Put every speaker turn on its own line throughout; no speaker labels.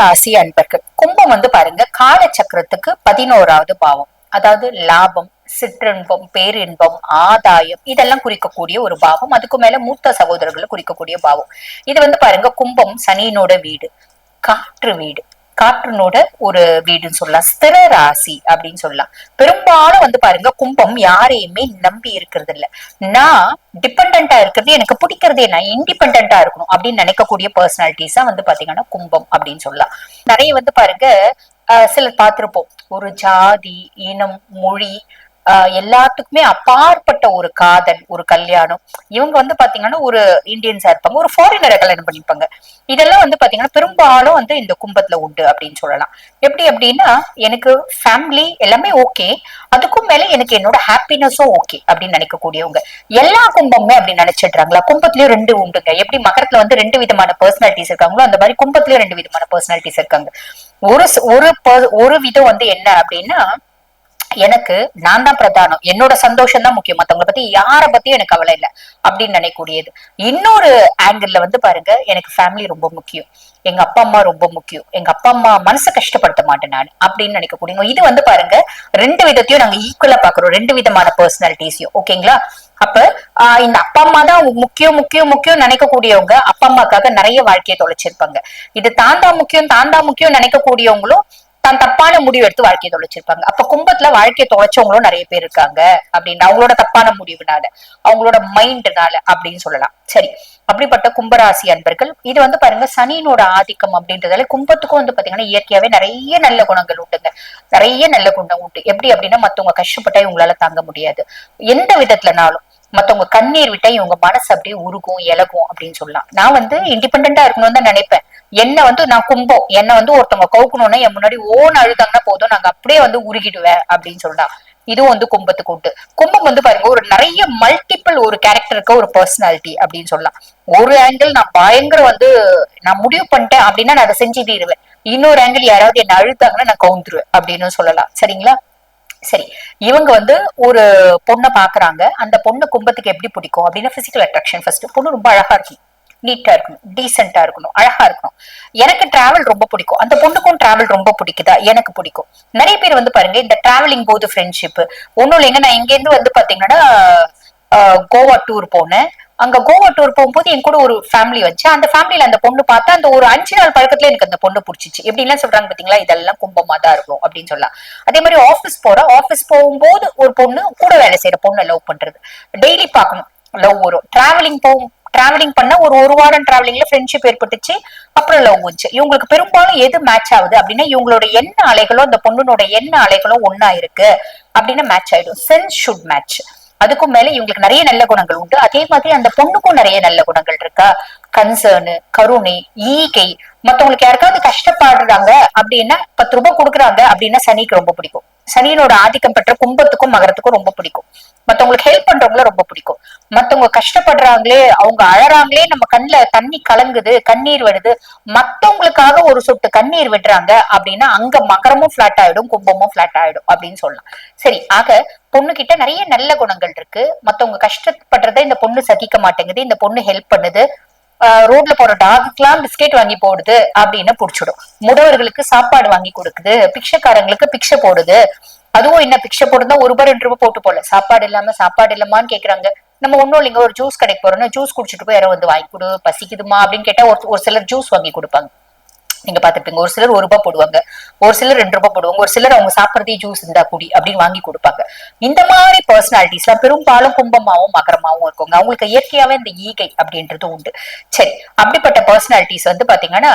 ராசி அன்பர்கள் கும்பம் வந்து பாருங்க கால சக்கரத்துக்கு பதினோராவது பாவம். அதாவது லாபம் சிற்றின்பம் பேரின்பம் ஆதாயம் இதெல்லாம் குறிக்கக்கூடிய ஒரு பாவம். அதுக்கு மேல மூத்த சகோதரர்களை குறிக்கக்கூடிய பாவம். இது வந்து பாருங்க கும்பம் சனியினோட வீடு காற்று வீடு. காற்றினோட ஒரு வீடுன்னு சொல்லலாம். ஸ்திர ராசி அப்படின்னு சொல்லலாம். பெரும்பாலும் வந்து பாருங்க கும்பம் யாரையுமே நம்பி இருக்கிறது இல்ல நான் டிபெண்டா இருக்கிறது எனக்கு பிடிக்கிறதே நான் இண்டிபெண்டா இருக்கணும் அப்படின்னு நினைக்கக்கூடிய பர்சனாலிட்டிஸா வந்து பாத்தீங்கன்னா கும்பம் அப்படின்னு சொல்லலாம். நிறைய வந்து பாருங்க ஆஹ் சிலர் பார்த்திருப்போம். ஒரு ஜாதி இனம் மொழி எல்லாத்துக்குமே அப்பாற்பட்ட ஒரு காதல் ஒரு கல்யாணம். இவங்க வந்து பாத்தீங்கன்னா ஒரு இந்தியன்ஸா இருப்பாங்க ஒரு ஃபாரினரை கல்யாணம் பண்ணிப்பாங்க. இதெல்லாம் வந்து பாத்தீங்கன்னா பெரும்பாலும் வந்து இந்த கும்பத்துல உண்டு அப்படின்னு சொல்லலாம். எப்படி அப்படின்னா எனக்கு ஃபேமிலி எல்லாமே ஓகே அதுக்கும் மேல எனக்கு என்னோட ஹாப்பினஸும் ஓகே அப்படின்னு நினைக்கக்கூடியவங்க. எல்லா கும்பமுமே அப்படி நினைச்சிடுறாங்களா? கும்பத்திலயும் ரெண்டு உண்டுங்க. எப்படி மகரத்துல வந்து ரெண்டு விதமான பர்சனாலிட்டிஸ் இருக்காங்களோ அந்த மாதிரி கும்பத்திலயும் ரெண்டு விதமான பர்சனாலிட்டிஸ் இருக்காங்க. ஒரு ஒரு ஒரு விதம் வந்து என்ன அப்படின்னா எனக்கு நான் தான் பிரதானம். என்னோட சந்தோஷம் தான் முக்கியம். மத்தவங்கள பத்தி யார பத்தி எனக்கு கவலை இல்லை அப்படின்னு நினைக்கூடியது இன்னொரு ஆங்கிள் வந்து பாருங்க எனக்கு ஃபேமிலி ரொம்ப முக்கியம். எங்க அப்பா அம்மா ரொம்ப முக்கியம். எங்க அப்பா அம்மா மனசை கஷ்டப்படுத்த மாட்டேன் நான் அப்படின்னு நினைக்கக்கூடிய இது வந்து பாருங்க ரெண்டு விதத்தையும் நாங்க ஈக்குவலா பாக்குறோம் ரெண்டு விதமான பர்சனாலிட்டிஸையும் ஓகேங்களா அப்ப இந்த அப்பா அம்மா தான் முக்கியம் முக்கியம் முக்கியம் நினைக்கக்கூடியவங்க அப்பா அம்மாக்காக நிறைய வாழ்க்கையை தொலைச்சிருப்பாங்க. இது தாந்தா முக்கியம் தாந்தா முக்கியம் நினைக்கக்கூடியவங்களும் தான் தப்பான முடிவு எடுத்து வாழ்க்கையை தொலைச்சிருப்பாங்க. அப்ப கும்பத்துல வாழ்க்கையை தொலைச்சவங்களும் நிறைய பேர் இருக்காங்க அப்படின்னு அவங்களோட தப்பான முடிவுனால அவங்களோட மைண்ட்னால அப்படின்னு சொல்லலாம். சரி அப்படிப்பட்ட கும்பராசி அன்பர்கள் இது வந்து பாருங்க சனியினோட ஆதிக்கம் அப்படின்றதால கும்பத்துக்கும் வந்து பாத்தீங்கன்னா இயற்கையாவே நிறைய நல்ல குணங்கள் உண்டுங்க. நிறைய நல்ல குணம் உண்டு. எப்படி அப்படின்னா மத்தவங்க கஷ்டப்பட்டா இவங்களால தாங்க முடியாது. எந்த விதத்துலனாலும் மத்தவங்க கண்ணீர் விட்டா இவங்க மனசு அப்படியே உருகும் இலகும் அப்படின்னு சொல்லலாம். நான் வந்து இண்டிபெண்டா இருக்கணும்னு தான் நினைப்பேன். என்ன வந்து நான் கும்பம். என்ன வந்து ஒருத்தவங்க கவுக்கணும்னா என் முன்னாடி ஓன் அழுதாங்கன்னா போதும். நாங்க அப்படியே வந்து உருகிடுவேன் அப்படின்னு சொல்லலாம். இதுவும் வந்து கும்பத்துக்கு உண்டு கும்பம் வந்து பாருங்க ஒரு நிறைய மல்டிபிள் ஒரு கேரக்டருக்கு ஒரு பர்சனாலிட்டி அப்படின்னு சொல்லலாம். ஒரு ஆங்கிள் நான் பயங்கர வந்து நான் முடிவு பண்ணிட்டேன் அப்படின்னா நான் அதை செஞ்சு தீருவேன் இன்னொரு ஆங்கிள் யாராவது என்ன அழுத்தாங்கன்னா நான் கவுந்துருவேன் அப்படின்னு சொல்லலாம். சரிங்களா? சரி இவங்க வந்து ஒரு பொண்ணை பாக்குறாங்க அந்த பொண்ணு கும்பத்துக்கு எப்படி பிடிக்கும்? அப்படின்னா பிசிக்கல் அட்ராக்ஷன் ஃபர்ஸ்ட் பொண்ணு ரொம்ப அழகா இருக்கும். நீட்டா இருக்கணும். டீசெண்டா இருக்கணும். அழகா இருக்கணும். எனக்கு டிராவல் ரொம்ப பிடிக்கும். அந்த பொண்ணுக்கும் டிராவல் ரொம்ப பிடிக்குதா? எனக்கு பிடிக்கும். நிறைய பேர் வந்து பாருங்க இந்த டிராவலிங் போது ஃப்ரெண்ட்ஷிப் ஒண்ணும் இல்லைங்க நான் இங்க இருந்து வந்து பாத்தீங்கன்னா கோவா டூர் போனேன். அங்க கோவா டூர் போகும்போது என் கூட ஒரு ஃபேமிலி வச்சு அந்த ஃபேமிலியில அந்த பொண்ணு பார்த்தா அந்த ஒரு அஞ்சு நாள் பழக்கத்துல எனக்கு அந்த பொண்ணு பிடிச்சிச்சு. எப்படி எல்லாம் சொல்றாங்க பாத்தீங்களா? இதெல்லாம் கும்பமா தான் இருக்கும் அப்படின்னு சொல்லலாம். அதே மாதிரி ஆபீஸ் போற ஆபீஸ் போகும்போது ஒரு பொண்ணு கூட வேலை செய்யற பொண்ணை லவ் பண்றது. டெய்லி பார்க்கணும். லவ் வரும் டிராவலிங் போகும். டிராவலிங் பண்ண ஒரு ஒரு வாரம் டிராவலிங்ல ஃப்ரெண்ட்ஷிப் ஏற்பட்டுச்சு அப்புறம் லவ் வந்துச்சு. இவங்களுக்கு பெரும்பாலும் எது மேட்ச் ஆகுது அப்படின்னா இவங்களோட எண்ண அலைகளும் அந்த பொண்ணுனோட எண்ண அலைகளும் ஒண்ணா இருக்கு அப்படின்னா மேட்ச் ஆயிடும். சென்ஸ் ஷுட் மேட்ச் அதுக்கும் மேல இவங்களுக்கு நிறைய நல்ல குணங்கள் உண்டு. அதே மாதிரி அந்த பொண்ணுக்கும் நிறைய நல்ல குணங்கள் இருக்கா? கன்சர்னு கருணை ஈகை. மத்தவங்களுக்கு யாருக்காவது கஷ்டப்படுறாங்க அப்படின்னா பத்து ரூபாய் கொடுக்குறாங்க அப்படின்னா சனிக்கு ரொம்ப பிடிக்கும். சனியனோட ஆதிக்கம் பெற்ற கும்பத்துக்கும் மகரத்துக்கும் ரொம்ப பிடிக்கும். மத்தவங்களுக்கு ஹெல்ப் பண்றவங்கள ரொம்ப பிடிக்கும். மத்தவங்க கஷ்டப்படுறாங்களே அவங்க அழறாங்களே நம்ம கண்ணுல தண்ணி கலங்குது கண்ணீர் வருது. மத்தவங்களுக்காக ஒரு சொட்டு கண்ணீர் விடுறாங்க அப்படின்னா அங்க மகரமும் பிளாட் ஆயிடும் கும்பமும் ஃபிளாட் ஆயிடும் அப்படின்னு சொல்லலாம். சரி ஆக பொண்ணு கிட்ட நிறைய நல்ல குணங்கள் இருக்கு. மத்தவங்க கஷ்டப்படுறதை இந்த பொண்ணு சகிக்க மாட்டேங்குது இந்த பொண்ணு ஹெல்ப் பண்ணுது. ரோட்ல போற டாகுக்கெல்லாம் பிஸ்கெட் வாங்கி போடுது அப்படின்னு புடிச்சிடும். முடவர்களுக்கு சாப்பாடு வாங்கி கொடுக்குது பிக்ஷைக்காரங்களுக்கு பிக்ஷை போடுது. அதுவும் என்ன பிக்ஷை போடுறதா ஒரு ரூபாய் ரெண்டு ரூபாய் போட்டு போல சாப்பாடு இல்லாம சாப்பாடு இல்லாமான்னு கேக்குறாங்க. நம்ம ஒண்ணும் இல்லைங்க ஒரு ஜூஸ் கடைக்கு போறோம்னா ஜூஸ் குடிச்சிட்டு போய் யாரோ வந்து வாங்கி கொடு பசிக்குதுமா அப்படின்னு கேட்டா ஒரு ஒரு சிலர் ஜூஸ் வாங்கி கொடுப்பாங்க. நீங்க பாத்துருப்பீங்க ஒரு சிலர் ஒரு ரூபாய் போடுவாங்க. ஒரு சிலர் ரெண்டு ரூபாய் போடுவாங்க. ஒரு சிலர் அவங்க சாப்பிடுறதே ஜூஸ் இருந்தா குடி அப்படின்னு வாங்கி கொடுப்பாங்க. இந்த மாதிரி பர்சனாலிட்டிஸ் எல்லாம் பெரும்பாலும் கும்பமாவும் மகரமாவும் இருக்குங்க. அவங்களுக்கு இயற்கையாவே இந்த ஈகை அப்படின்றது உண்டு. சரி அப்படிப்பட்ட பர்சனாலிட்டிஸ் வந்து பாத்தீங்கன்னா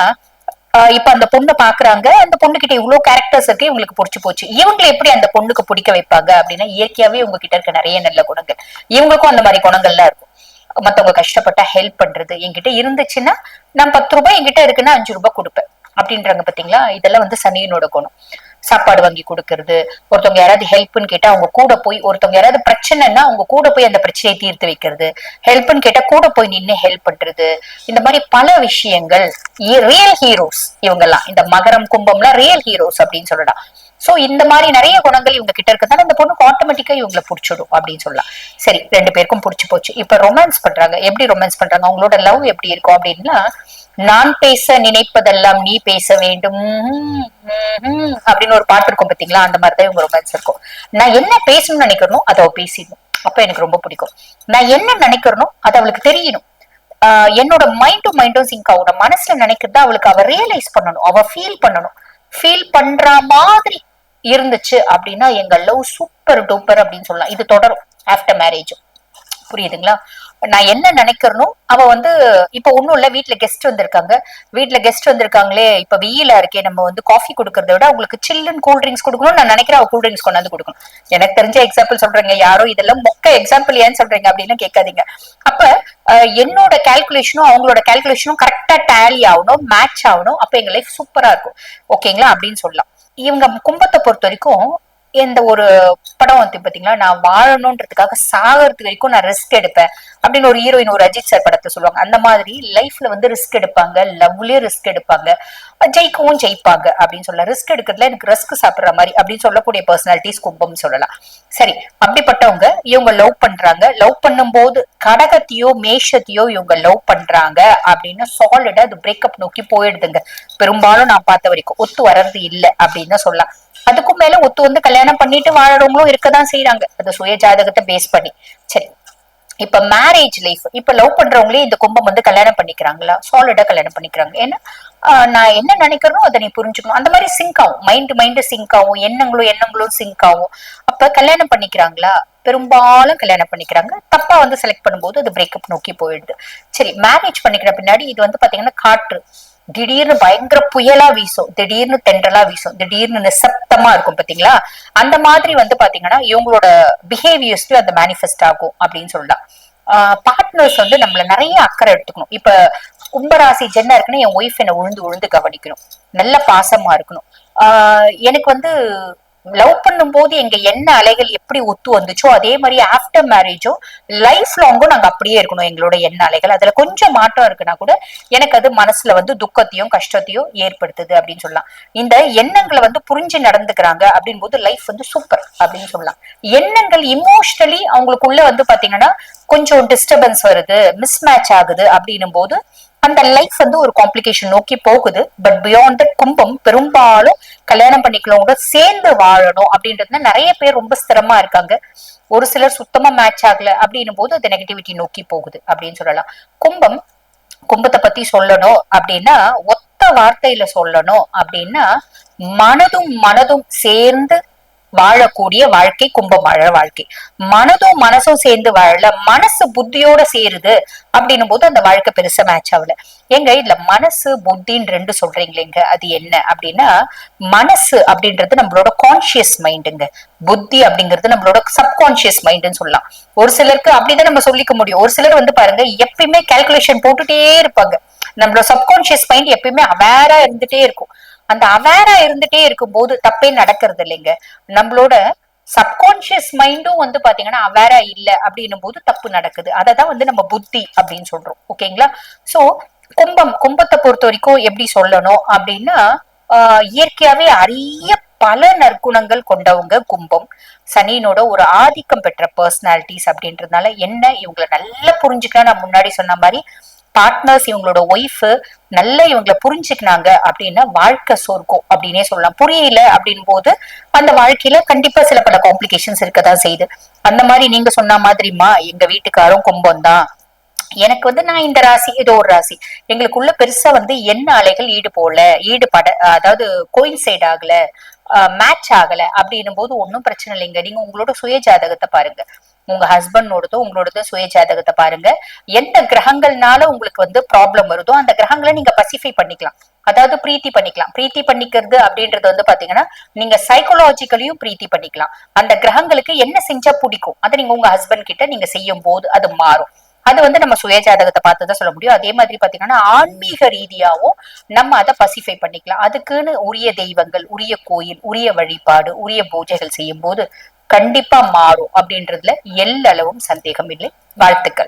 இப்ப அந்த பொண்ணை பாக்குறாங்க. அந்த பொண்ணு கிட்ட இவ்வளவு கேரக்டர்ஸ் இருக்கு இவங்களுக்கு பிடிச்சி போச்சு. இவங்களை எப்படி அந்த பொண்ணுக்கு பிடிக்க வைப்பாங்க அப்படின்னா இயற்கையாவே இவங்க கிட்ட இருக்க நிறைய நல்ல குணங்கள். இவங்களுக்கும் அந்த மாதிரி குணங்கள்லாம் இருக்கும். மத்தவங்க கஷ்டப்பட்டா ஹெல்ப் பண்றது என்கிட்ட இருந்துச்சுன்னா நான் பத்து ரூபாய் என்கிட்ட இருக்குன்னா அஞ்சு ரூபாய் கொடுப்பேன். அப்படின்றாங்க பாத்தீங்களா? இதெல்லாம் வந்து சனியனோட குணம். சாப்பாடு வாங்கி கொடுக்கறது ஒருத்தவங்க யாராவது ஹெல்ப்னு கேட்டா அவங்க கூட போய் ஒருத்தவங்க யாராவது பிரச்சனைன்னா அவங்க கூட போய் அந்த பிரச்சனையை தீர்த்து வைக்கிறது. ஹெல்ப்னு கேட்டா கூட போய் நின்னு ஹெல்ப் பண்றது. இந்த மாதிரி பல விஷயங்கள் ரியல் ஹீரோஸ் இவங்கெல்லாம். இந்த மகரம் கும்பம்லாம் ரியல் ஹீரோஸ் அப்படின்னு சொல்லலாம். சோ இந்த மாதிரி நிறைய குணங்கள் இவங்க கிட்ட இருக்கிறதால இந்த பொண்ணுக்கு ஆட்டோமேட்டிக்கா இவங்களை பிடிச்சிடும் அப்படின்னு சொல்லலாம். சரி ரெண்டு பேருக்கும் பிடிச்சி போச்சு. இப்ப ரொமான்ஸ் பண்றாங்க. எப்படி ரொமான்ஸ் பண்றாங்க? அவங்களோட லவ் எப்படி இருக்கும் அப்படின்னா நான் பேச நினைப்பதெல்லாம் நீ பேச வேண்டும். அப்படின்னு ஒரு பாட்டு இருக்கும் பாத்தீங்களா? அந்த மாதிரிதான் இவங்க ரொமான்ஸ் இருக்கும். நான் என்ன பேசணும்னு நினைக்கிறனோ அதை அவ பேசிடணும் அப்ப எனக்கு ரொம்ப பிடிக்கும். நான் என்ன நினைக்கிறனோ அது அவளுக்கு தெரியணும். ஆஹ் என்னோட மைண்டும் மைண்டும் சிங்க் ஆகும். மனசுல நினைக்கிறத அவளுக்கு அவ ரியலைஸ் பண்ணணும். அவ ஃபீல் பண்ணணும். ஃபீல் பண்ற மாதிரி இருந்துச்சு அப்படின்னா எங்க லவ் சூப்பர் டூப்பர் அப்படின்னு சொல்லலாம். இது தொடரும். ஆஃப்டர் மேரேஜும் புரியுதுங்களா? நான் என்ன நினைக்கிறனோ அவ வந்து இப்ப ஒண்ணும் இல்ல வீட்டுல கெஸ்ட் வந்திருக்காங்க. வீட்டுல கெஸ்ட் வந்திருக்காங்களே இப்ப வெயிலா இருக்கே நம்ம வந்து காஃபி கொடுக்கறத விட அவங்களுக்கு சில்லுன்னு கூல் ட்ரிங்க்ஸ் கொடுக்கணும் நான் நினைக்கிறேன் அவ கூல் ட்ரிங்க்ஸ் கொண்டாந்து கொடுக்கணும். எனக்கு தெரிஞ்ச எக்ஸாம்பிள் சொல்றீங்க யாரோ இதெல்லாம் மொக்க எக்ஸாம்பிள் ஏன்னு சொல்றீங்க அப்படின்னு கேட்காதீங்க. அப்ப அஹ், என்னோட கால்குலேஷனும் அவங்களோட கால்குலேஷனும் கரெக்டா டேலி ஆகணும் மேட்ச் ஆகணும் அப்ப எங்க லைஃப் சூப்பரா இருக்கும். ஓகேங்களா அப்படின்னு சொல்லலாம். இவங்க கும்பத்தை பொறுத்த வரைக்கும் இந்த ஒரு படம் வந்து பாத்தீங்களா நான் வாழணுன்றதுக்காக சாகிறது வரைக்கும் நான் ரிஸ்க் எடுப்பேன். அப்படின்னு ஒரு ஹீரோயின் ஒரு அஜித் சார் படத்தை சொல்லுவாங்க. அந்த மாதிரி லைஃப்ல வந்து ரிஸ்க் எடுப்பாங்க. லவ்லயே ரிஸ்க் எடுப்பாங்க. ஜெயிக்கவும் ஜெயிப்பாங்க அப்படின்னு சொல்லலாம். ரிஸ்க் எடுக்கிறதுல எனக்கு ரிஸ்க் சாப்பிடுற மாதிரி அப்படின்னு சொல்லக்கூடிய பர்சனாலிட்டிஸ் கும்பம் சொல்லலாம். சரி அப்படிப்பட்டவங்க இவங்க லவ் பண்றாங்க. லவ் பண்ணும்போது கடகத்தையோ மேஷத்தையோ இவங்க லவ் பண்றாங்க அப்படின்னு சாலிடா அது பிரேக்கப் நோக்கி போயிடுதுங்க. பெரும்பாலும் நான் பார்த்த வரைக்கும் ஒத்து வர்றது இல்லை அப்படின்னு சொல்லலாம். அதுக்கும் மேல ஒத்து வந்து கல்யாணம் பண்ணிட்டு வாழறவங்களும் இருக்கதான் செய்யறாங்க அது சுய ஜாதகத்தை பேஸ் பண்ணி. சரி. இப்ப மேரேஜ் லைஃப் இப்ப லவ் பண்றவங்களே இந்த கும்பம் வந்து கல்யாணம் பண்ணிக்கிறாங்களா? சாலிடா கல்யாணம் பண்ணிக்கிறாங்க. ஏன்னா ஆஹ் நான் என்ன நினைக்கிறனோ அதை நீ புரிஞ்சுக்கணும். அந்த மாதிரி சிங்க் ஆகும். மைண்ட் மைண்ட் சிங்க் ஆகும். எண்ணங்களும் எண்ணங்களும் சிங்க் ஆகும். அப்ப கல்யாணம் பண்ணிக்கிறாங்களா? பெரும்பாலும் கல்யாணம் பண்ணிக்கிறாங்க. தப்பா வந்து செலக்ட் பண்ணும்போது அது பிரேக்கப் நோக்கி போயிடுது. சரி மேரேஜ் பண்ணிக்கிற பின்னாடி இது வந்து பாத்தீங்கன்னா காற்று. திடீர்னு பயங்கர புயலா வீசும் திடீர்னு தென்றலா வீசும் திடீர்னு நிசப்தமா இருக்கும் பாத்தீங்களா? அந்த மாதிரி வந்து பாத்தீங்கன்னா இவங்களோட பிஹேவியர்ஸ்லயும் அந்த மேனிஃபெஸ்ட் ஆகும் அப்படின்னு சொல்லலாம். பார்ட்னர்ஸ் வந்து நம்மள நிறைய அக்கறை எடுத்துக்கணும். இப்ப கும்பராசி ஜென்னா இருக்குன்னா என் ஒய்ஃப் என்ன உழுந்து உழுந்து கவனிக்கணும். நல்ல பாசமா இருக்கணும். ஆஹ் எனக்கு வந்து லவ் பண்ணும்போது எங்க என்ன அலைகள் எப்படி ஒத்து வந்துச்சோ அதே மாதிரி ஆஃப்டர் மேரேஜும் லைஃப் லாங்கும் நாங்க அப்படியே இருக்கணும் எங்களோட எண்ண அலைகள். அதுல கொஞ்சம் மாற்றம் இருக்குன்னா கூட எனக்கு அது மனசுல வந்து துக்கத்தையும் கஷ்டத்தையும் ஏற்படுத்துது அப்படின்னு சொல்லலாம். இந்த எண்ணங்களை வந்து புரிஞ்சு நடந்துக்கிறாங்க அப்படின் போது லைஃப் வந்து சூப்பர் அப்படின்னு சொல்லலாம். எண்ணங்கள் இமோஷனலி அவங்களுக்குள்ள வந்து பாத்தீங்கன்னா கொஞ்சம் டிஸ்டர்பன்ஸ் வருது மிஸ்மேட்ச் ஆகுது அப்படின்னும் போது அந்த லைஃப் வந்து ஒரு காம்ப்ளிகேஷன் நோக்கி போகுது. பட் பியாண்ட் தட் கும்பம் பெரும்பாலும் கல்யாணம் பண்ணிக்கலவங்க சேர்ந்து வாழணும் அப்படின்றதுல நிறைய பேர் ரொம்ப ஸ்திரமா இருக்காங்க. ஒரு சிலர் சுத்தமா மேட்ச் ஆகல அப்படின்னும் போது அது நெகட்டிவிட்டி நோக்கி போகுது அப்படின்னு சொல்லலாம். கும்பம் கும்பத்தை பத்தி சொல்லணும் அப்படின்னா ஒத்த வார்த்தையில சொல்லணும் அப்படின்னா மனதும் மனதும் சேர்ந்து வாழக்கூடிய வாழ்க்கை கும்பம் வாழ வாழ்க்கை. மனதும் மனசும் சேர்ந்து வாழல மனசு புத்தியோட சேருது அப்படின்னும் போது அந்த வாழ்க்கை பெருசா மேட்ச் ஆகல. எங்க இதுல மனசு புத்தின்னு ரெண்டு சொல்றீங்களேங்க அது என்ன? அப்படின்னா மனசு அப்படின்றது நம்மளோட கான்சியஸ் மைண்டுங்க புத்தி அப்படிங்கிறது நம்மளோட சப்கான்சியஸ் மைண்டுன்னு சொல்லலாம். ஒரு சிலருக்கு அப்படிதான் நம்ம சொல்லிக்க முடியும். ஒரு சிலர் வந்து பாருங்க எப்பயுமே கால்குலேஷன் போட்டுட்டே இருப்பாங்க. நம்மளோட சப்கான்சியஸ் மைண்ட் எப்பயுமே அவேரா இருந்துட்டே இருக்கும். அந்த அவேரா இருந்துட்டே இருக்கும்போது தப்பே நடக்கிறது இல்லைங்க நம்மளோட சப்கான்சியஸ் மைண்டும் வந்து பாத்தீங்கன்னா அவேரா இல்ல அப்படின்னும் போது தப்பு நடக்குது. அததான் வந்து நம்ம புத்தி அப்படின்னு சொல்றோம். ஓகேங்களா? சோ கும்பம் கும்பத்தை பொறுத்த வரைக்கும் எப்படி சொல்லணும் அப்படின்னா ஆஹ் இயற்கையாவே அரிய பல நற்குணங்கள் கொண்டவங்க கும்பம். சனியினோட ஒரு ஆதிக்கம் பெற்ற பர்சனாலிட்டிஸ் அப்படின்றதுனால என்ன இவங்களை நல்லா புரிஞ்சுக்கலாம் நான் முன்னாடி சொன்ன மாதிரி பார்ட்னர்ஸ் இவங்களோட ஒய்ஃப் நல்லா இவங்களை புரிஞ்சுக்கினாங்க அப்படின்னா வாழ்க்கை சோர்க்கும் அப்படின்னே சொல்லலாம். புரியல அப்படின் போது அந்த வாழ்க்கையில கண்டிப்பா சில பல காம்ப்ளிகேஷன்ஸ் இருக்கதான் செய்யுது. அந்த மாதிரி நீங்க சொன்ன மாதிரிமா எங்க வீட்டுக்காரும் கும்பம் தான் எனக்கு வந்து நான் இந்த ராசி ஏதோ ஒரு ராசி. எங்களுக்குள்ள பெருசா வந்து என்ன அலைகள் ஈடு போல ஈடுபட அதாவது கோயின்சைட் ஆகல மேட்ச் ஆகல அப்படின்னும் போது ஒன்றும் பிரச்சனை இல்லைங்க. நீங்க உங்களோட சுய ஜாதகத்தை பாருங்க. உங்க ஹஸ்பண்டோடதோ உங்களோடதோ சுய ஜாதகத்தை பாருங்க. எந்த கிரகங்கள்னால உங்களுக்கு வந்து ப்ராப்ளம் வருதோ அந்த கிரகங்களை நீங்க பசிஃபை பண்ணிக்கலாம். அதாவது பிரீத்தி பண்ணிக்கலாம். பிரீத்தி பண்ணிக்கிறது அப்படின்றது வந்து பாத்தீங்கன்னா நீங்க சைக்கோலாஜிக்கலையும் பிரீத்தி பண்ணிக்கலாம். அந்த கிரகங்களுக்கு என்ன செஞ்சா பிடிக்கும்? அதை நீங்க உங்க ஹஸ்பண்ட் கிட்ட நீங்க செய்யும் போது அது மாறும். அது வந்து நம்ம சுயஜாதகத்தை பார்த்து தான் சொல்ல முடியும். அதே மாதிரி பாத்தீங்கன்னா ஆன்மீக ரீதியாவும் நம்ம அதை பசிஃபை பண்ணிக்கலாம். அதுக்குன்னு உரிய தெய்வங்கள் உரிய கோயில் உரிய வழிபாடு உரிய பூஜைகள் செய்யும் போது கண்டிப்பா மாறும் அப்படின்றதுல எல்லளவும் சந்தேகம் இல்லை. வாழ்த்துக்கள்.